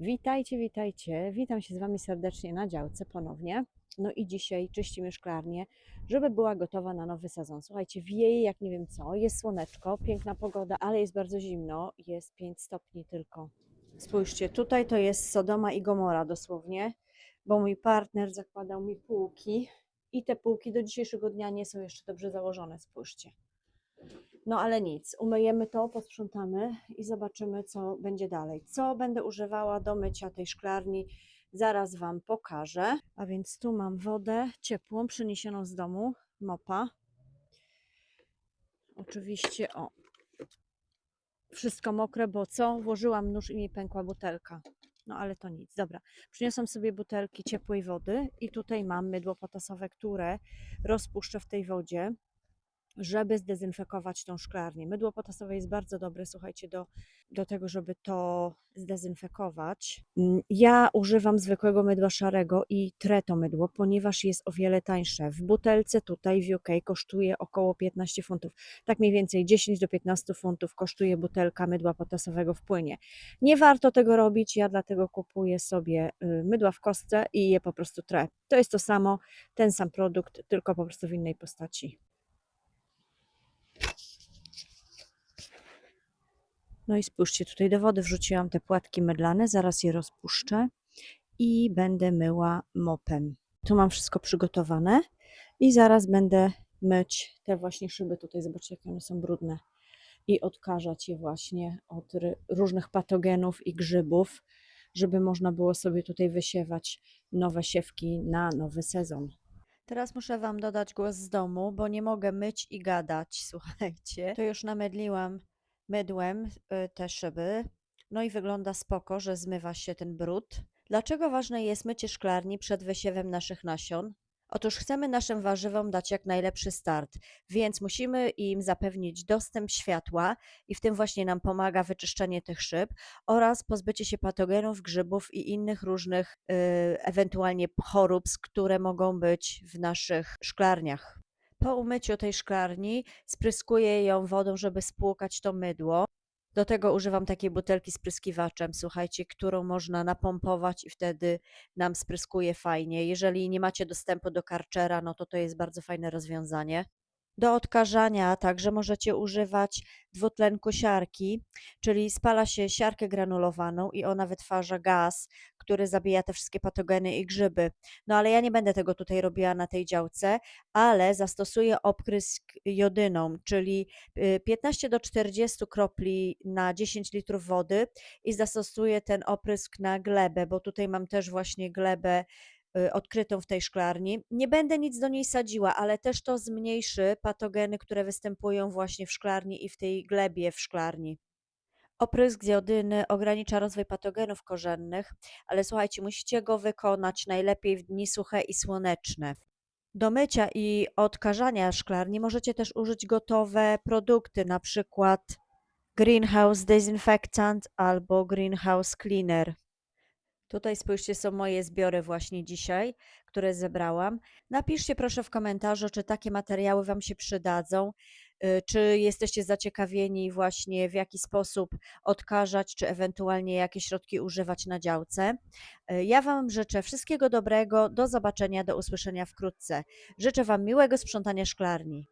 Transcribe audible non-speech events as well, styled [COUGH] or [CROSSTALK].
Witajcie, witajcie. Witam się z Wami serdecznie na działce ponownie. No i dzisiaj czyścimy szklarnię, żeby była gotowa na nowy sezon. Słuchajcie, wieje jak nie wiem co, jest słoneczko, piękna pogoda, ale jest bardzo zimno, jest 5 stopni tylko. Spójrzcie, tutaj to jest Sodoma i Gomora dosłownie, bo mój partner zakładał mi półki i te półki do dzisiejszego dnia nie są jeszcze dobrze założone, spójrzcie. No ale nic, umyjemy to, posprzątamy i zobaczymy, co będzie dalej. Co będę używała do mycia tej szklarni, zaraz Wam pokażę. A więc tu mam wodę ciepłą, przyniesioną z domu, mopa. Oczywiście, o, wszystko mokre, bo co? Włożyłam nóż i mi pękła butelka. No ale to nic, dobra. Przyniosłam sobie butelki ciepłej wody i tutaj mam mydło potasowe, które rozpuszczę w tej wodzie żeby zdezynfekować tą szklarnię. Mydło potasowe jest bardzo dobre, słuchajcie, do, do tego, żeby to zdezynfekować. Mm, Ja używam zwykłego mydła szarego i trę to mydło, ponieważ jest o wiele tańsze. W butelce tutaj w UK kosztuje około 15 funtów. Tak mniej więcej 10 do 15 funtów kosztuje butelka mydła potasowego w płynie. Nie warto tego robić, ja dlatego kupuję sobie y, mydła w kostce i je po prostu trę. To jest to samo, ten sam produkt, tylko po prostu w innej postaci. No i spójrzcie, tutaj do wody wrzuciłam te płatki mydlane, zaraz je rozpuszczę i będę myła mopem. Tu mam wszystko przygotowane i zaraz będę myć te właśnie szyby tutaj. Zobaczcie, jakie one są brudne. I odkażać je właśnie od różnych patogenów i grzybów, żeby można było sobie tutaj wysiewać nowe siewki na nowy sezon. Teraz muszę Wam dodać głos z domu, bo nie mogę myć i gadać. [LAUGHS] Słuchajcie, to już namydliłam mydłem y, te szyby. No i wygląda spoko, że zmywa się ten brud. Dlaczego ważne jest mycie szklarni przed wysiewem naszych nasion? Otóż chcemy naszym warzywom dać jak najlepszy start, więc musimy im zapewnić dostęp światła i w tym właśnie nam pomaga wyczyszczenie tych szyb oraz pozbycie się patogenów, grzybów i innych różnych y, ewentualnie chorób, które mogą być w naszych szklarniach. Po umyciu tej szklarni spryskuję ją wodą, żeby spłukać to mydło. Do tego używam takiej butelki z pryskiwaczem, słuchajcie, którą można napompować i wtedy nam spryskuje fajnie. Jeżeli nie macie dostępu do karczera, no to to jest bardzo fajne rozwiązanie. Do odkażania także możecie używać dwutlenku siarki, czyli spala się siarkę granulowaną i ona wytwarza gaz, który zabija te wszystkie patogeny i grzyby. No ale ja nie będę tego tutaj robiła na tej działce, ale zastosuję oprysk jodyną, czyli y, 15 do 40 kropli na 10 litrów wody i zastosuję ten oprysk na glebę, bo tutaj mam też właśnie glebę y, odkrytą w tej szklarni. Nie będę nic do niej sadziła, ale też to zmniejszy patogeny, które występują właśnie w szklarni i w tej glebie w szklarni. Oprysk z ogranicza rozwój patogenów korzennych, ale słuchajcie, musicie go wykonać najlepiej w dni suche i słoneczne. Do mycia i odkażania szklarni możecie też użyć gotowe produkty, na przykład Greenhouse Disinfectant albo Greenhouse Cleaner. Tutaj spójrzcie, są moje zbiory właśnie dzisiaj, które zebrałam. Napiszcie proszę w komentarzu, czy takie materiały Wam się przydadzą, y, czy jesteście zaciekawieni właśnie w jaki sposób odkażać, czy ewentualnie jakie środki używać na działce. Y, Ja Wam życzę wszystkiego dobrego, do zobaczenia, do usłyszenia wkrótce. Życzę Wam miłego sprzątania szklarni.